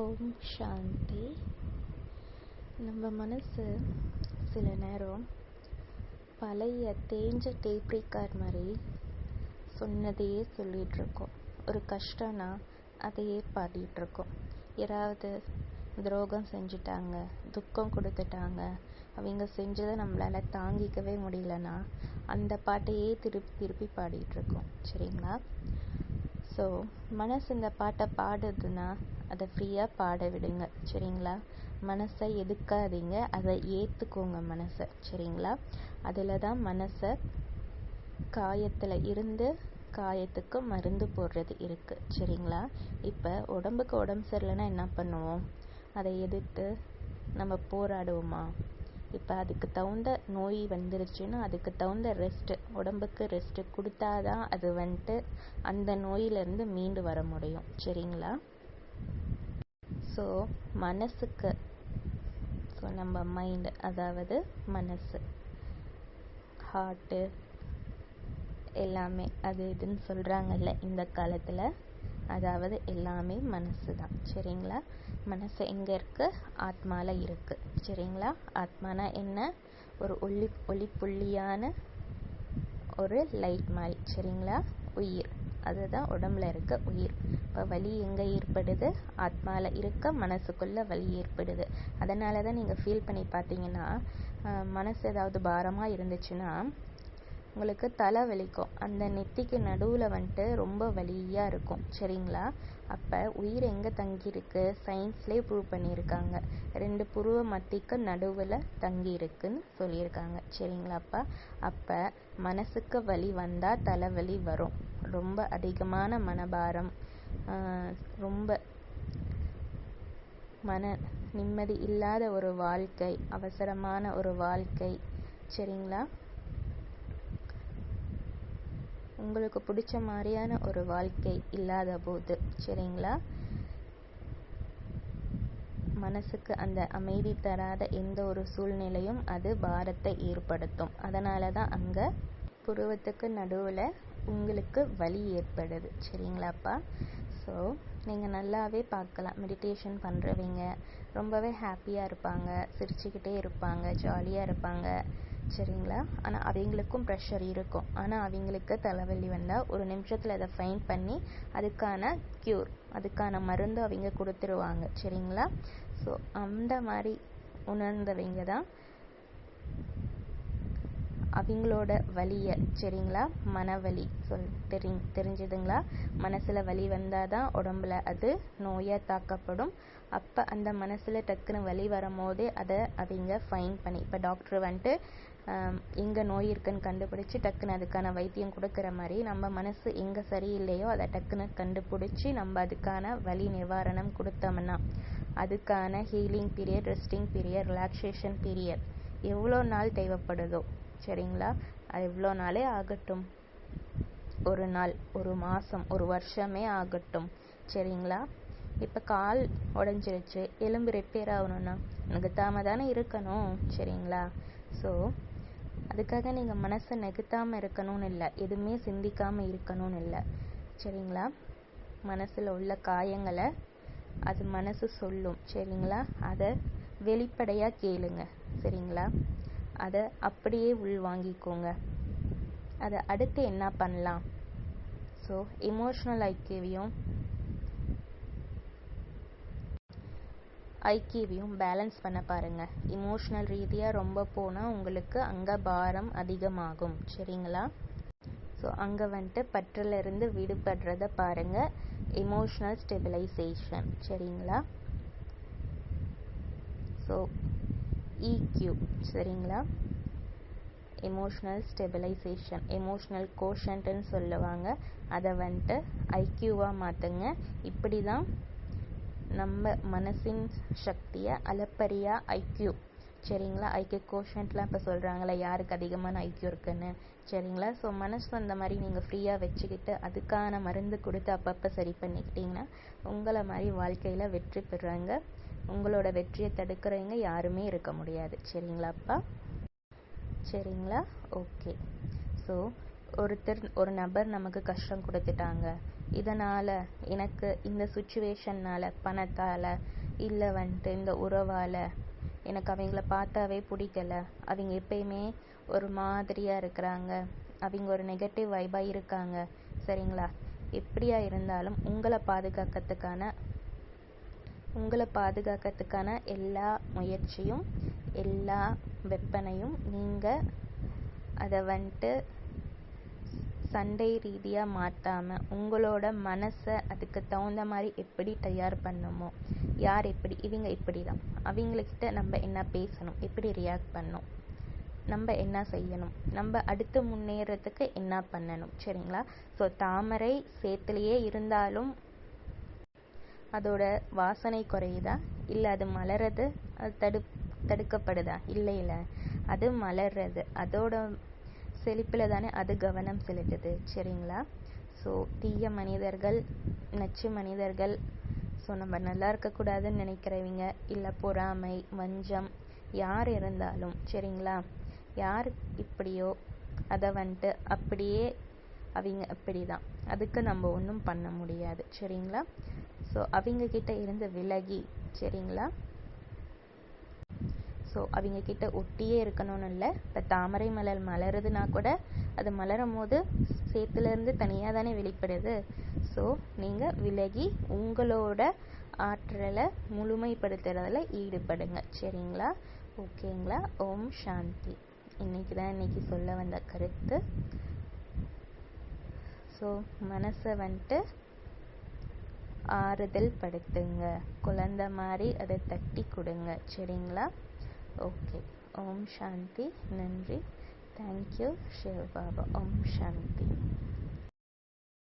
ஓம் சாந்தி. நம்ம மனசு சில நேரம் பழைய தேஞ்ச டேப்ரிக்கார் மாதிரி சொன்னதையே சொல்லிகிட்ருக்கோம் ஒரு கஷ்டம்னா அதையே பாடிகிட்ருக்கோம் யாராவது துரோகம் செஞ்சுட்டாங்க துக்கம் கொடுத்துட்டாங்க அவங்க செஞ்சதை நம்மளால் தாங்கிக்கவே முடியலன்னா அந்த பாட்டையே திருப்பி திருப்பி பாடிட்டுருக்கோம். சரிங்களா? ஸோ மனசு இந்த பாட்டை பாடுதுன்னா அதை ஃப்ரீயாக பாட விடுங்க. சரிங்களா? மனசை எதுக்காதீங்க அதை ஏற்றுக்கோங்க மனசை. சரிங்களா? அதில் தான் மனசை காயத்தில் இருந்து காயத்துக்கு மருந்து போடுறது இருக்குது சரிங்களா? இப்போ உடம்புக்கு உடம்பு சரியில்லைன்னா என்ன பண்ணுவோம்? அதை எதிர்த்து நம்ம போராடுவோமா? இப்போ அதுக்கு தகுந்த நோய் வந்துருச்சுன்னா அதுக்கு தகுந்த ரெஸ்ட்டு உடம்புக்கு ரெஸ்ட்டு கொடுத்தா தான் அது வந்துட்டு அந்த நோயிலேருந்து மீண்டு வர முடியும். சரிங்களா? ஸோ மனசுக்கு ஸோ நம்ம மைண்டு அதாவது மனசு ஹார்ட்டு எல்லாமே அது இதுன்னு சொல்கிறாங்கல்ல இந்த காலத்தில் அதாவது எல்லாமே மனசு தான். சரிங்களா? மனசு எங்கே இருக்குது ஆத்மாவில் இருக்குது சரிங்களா? ஆத்மானா என்ன? ஒரு ஒளி ஒளிப்புள்ளியான ஒரு லைட் மாதிரி. சரிங்களா? உயிர். அதுதான் உடம்புல இருக்க உயிர். இப்போ வலி எங்கே ஏற்படுது? ஆத்மாவில் இருக்க மனசுக்குள்ளே வலி ஏற்படுது. அதனால தான் நீங்கள் ஃபீல் பண்ணி பார்த்தீங்கன்னா மனசு ஏதாவது பாரமாக இருந்துச்சுன்னா உங்களுக்கு தலை வலிக்கும். அந்த நெத்திக்கு நடுவில் வந்துட்டு ரொம்ப வலியாக இருக்கும். சரிங்களா? அப்போ உயிர் எங்கே தங்கியிருக்கு? சயின்ஸ்லேயே ப்ரூவ் பண்ணியிருக்காங்க. ரெண்டு புருவ மத்திக்கு நடுவில் தங்கியிருக்குன்னு சொல்லியிருக்காங்க. சரிங்களாப்பா? அப்போ மனசுக்கு வலி வந்தால் தலைவலி வரும். ரொம்ப அதிகமான மனபாரம். ரொம்ப மன நிம்மதி இல்லாத ஒரு வாழ்க்கை அவசரமான ஒரு வாழ்க்கை. சரிங்களா? உங்களுக்கு பிடிச்ச மாதிரியான ஒரு வாழ்க்கை இல்லாத போது சரிங்களா? மனசுக்கு அந்த அமைதி தராத எந்த ஒரு சூழ்நிலையும் அது பாரத்தை ஏற்படுத்தும். அதனால தான் அங்கே புருவத்துக்கு நடுவில் உங்களுக்கு வலி ஏற்படுது சரிங்களாப்பா? ஸோ நீங்கள் நல்லாவே பார்க்கலாம். மெடிடேஷன் பண்ணுறவங்க ரொம்பவே ஹாப்பியாக இருப்பாங்க சிரிச்சுக்கிட்டே இருப்பாங்க ஜாலியாக இருப்பாங்க. சரிங்களா? ஆனால் அவங்களுக்கும் ப்ரெஷர் இருக்கும். ஆனால் அவங்களுக்கு தலைவலி வந்தால் ஒரு நிமிஷத்தில் அதை ஃபைன் பண்ணி அதுக்கான க்யூர் அதுக்கான மருந்து அவங்க கொடுத்துருவாங்க. சரிங்களா? ஸோ அந்த மாதிரி உணர்ந்தவங்க தான் அவங்களோட வலியை சரிங்களா? மனவலி. சொல் தெரி தெரிஞ்சுதுங்களா? மனசில் வலி வந்தால் தான் உடம்புல அது நோயாக தாக்கப்படும். அப்போ அந்த மனசில் டக்குன்னு வலி வரும்போதே அதை அவங்க ஃபைன் பண்ணி இப்போ டாக்டர் வந்துட்டு எங்கே நோய் இருக்குன்னு கண்டுபிடிச்சி டக்குன்னு அதுக்கான வைத்தியம் கொடுக்குற மாதிரி நம்ம மனசு எங்கே சரியில்லையோ அதை டக்குன்னு கண்டுபிடிச்சி நம்ம அதுக்கான வலி நிவாரணம் கொடுத்தோம்னா அதுக்கான healing period resting period relaxation period எவ்வளோ நாள் தேவைப்படுதோ சரிங்களா? அது எவ்வளோ நாளே ஆகட்டும். ஒரு நாள் ஒரு மாதம் ஒரு வருஷமே ஆகட்டும். சரிங்களா? இப்போ கால் உடஞ்சிருச்சு. எலும்பு ரிப்பேர் ஆகணும்னா நெகுத்தாமல் தானே இருக்கணும். சரிங்களா? ஸோ அதுக்காக நீங்கள் மனசை நெகுத்தாமல் இருக்கணும்னு இல்லை. எதுவுமே சிந்திக்காமல் இருக்கணும்னு இல்லை. சரிங்களா? மனசில் உள்ள காயங்களை அது மனசு சொல்லும். சரிங்களா? அதை வெளிப்படையாக கேளுங்க. சரிங்களா? அதை அப்படியே உள்வாங்கிக்கோங்க அதை அடுத்து என்ன பண்ணலாம்? ஸோ எமோஷ்னல் ஐக்கியவையும் ஐக்கியவையும் பேலன்ஸ் பண்ண பாருங்கள் இமோஷ்னல் ரீதியாக ரொம்ப போனால் உங்களுக்கு அங்கே பாரம் அதிகமாகும். சரிங்களா? ஸோ அங்கே வந்துட்டு பற்றிலிருந்து விடுபடுறத பாருங்கள் எமோஷ்னல் ஸ்டெபிலைசேஷன் சரிங்களா? ஸோ இக்யூ சரிங்களா? எமோஷ்னல் ஸ்டெபிலைசேஷன் எமோஷ்னல் கோஷன்ட்டுன்னு சொல்லுவாங்க. அதை வந்துட்டு ஐக்யூவாக மாற்றுங்க இப்படி தான் நம்ம மனசின் சக்தியை அளப்பரியா ஐக்யூ சரிங்களா? ஐக்கிய கோஷன்ட்லாம் இப்போ சொல்கிறாங்களே யாருக்கு அதிகமான ஐக்கியம் இருக்குன்னு. சரிங்களா? ஸோ மனசு அந்த மாதிரி நீங்கள் ஃப்ரீயாக வச்சுக்கிட்டு அதுக்கான மருந்து கொடுத்து அப்பப்போ சரி பண்ணிக்கிட்டிங்கன்னா உங்களை மாதிரி வாழ்க்கையில் வெற்றி பெறுறாங்க உங்களோட வெற்றியை தடுக்கிறவங்க யாருமே இருக்க முடியாது. சரிங்களாப்பா சரிங்களா? ஓகே. ஸோ ஒருத்தர் ஒரு நபர் நமக்கு கஷ்டம் கொடுத்துட்டாங்க. இதனால் எனக்கு இந்த சுச்சுவேஷன்னால் பணத்தால் இல்லை வந்துட்டு இந்த உறவால் எனக்கு அவங்கள பார்த்தாவே பிடிக்கல. அவங்க எப்பயுமே ஒரு மாதிரியாக இருக்கிறாங்க. அவங்க ஒரு நெகட்டிவ் வைபாக இருக்காங்க. சரிங்களா? எப்படியா இருந்தாலும் உங்களை பாதுகாக்கிறதுக்கான உங்களை பாதுகாக்கிறதுக்கான எல்லா முயற்சியும் எல்லா வெப்பனையும் நீங்கள் அதை வந்துட்டு சண்டை ரீதியாக மாற்றாமல் உங்களோட மனசை அதுக்கு தகுந்த மாதிரி எப்படி தயார் பண்ணணுமோ யார் எப்படி இவங்க இப்படி தான் அவங்கக்கிட்ட நம்ம என்ன பேசணும் எப்படி ரியாக்ட் பண்ணணும் நம்ம என்ன செய்யணும் நம்ம அடுத்து முன்னேறதுக்கு என்ன பண்ணணும் சரிங்களா? ஸோ தாமரை சேத்துலேயே இருந்தாலும் அதோட வாசனை குறையுதா? இல்லை அது மலர்றது அது தடு தடுக்கப்படுதா? இல்லை இல்லை. அது மலர்றது. அதோட செழிப்பில் தானே அது கவனம் செலுத்துது. சரிங்களா? ஸோ தீய மனிதர்கள் நச்சு மனிதர்கள் ஸோ நம்ம நல்லா இருக்கக்கூடாதுன்னு நினைக்கிறவங்க இல்லை பொறாமை வஞ்சம் யார் இருந்தாலும் சரிங்களா? யார் இப்படியோ அதை வந்துட்டு அப்படியே அவங்க அப்படி தான் அதுக்கு நம்ம ஒன்றும் பண்ண முடியாது. சரிங்களா? ஸோ அவங்கக்கிட்ட இருந்து விலகி சரிங்களா? ஸோ அவங்கக்கிட்ட ஒட்டியே இருக்கணும்னு இல்லை. இப்போ தாமரை மலர் மலருதுன்னா கூட அது மலரும் போது சேத்துலேருந்து தனியாக தானே வெளிப்படுது. ஸோ நீங்கள் விலகி உங்களோட ஆற்றலை முழுமைப்படுத்துறதுல ஈடுபடுங்க. சரிங்களா? ஓகேங்களா? ஓம் சாந்தி. இன்னைக்கு தான் இன்னைக்கு சொல்ல வந்த கருத்து. ஸோ மனசை வந்துட்டு ஆறுதல் படுத்துங்க. குழந்த மாதிரி அதை தட்டி கொடுங்க. சரிங்களா? ஓகே ஓம் சாந்தி. நன்றி. Thank you Shivbaba. Om Shanti.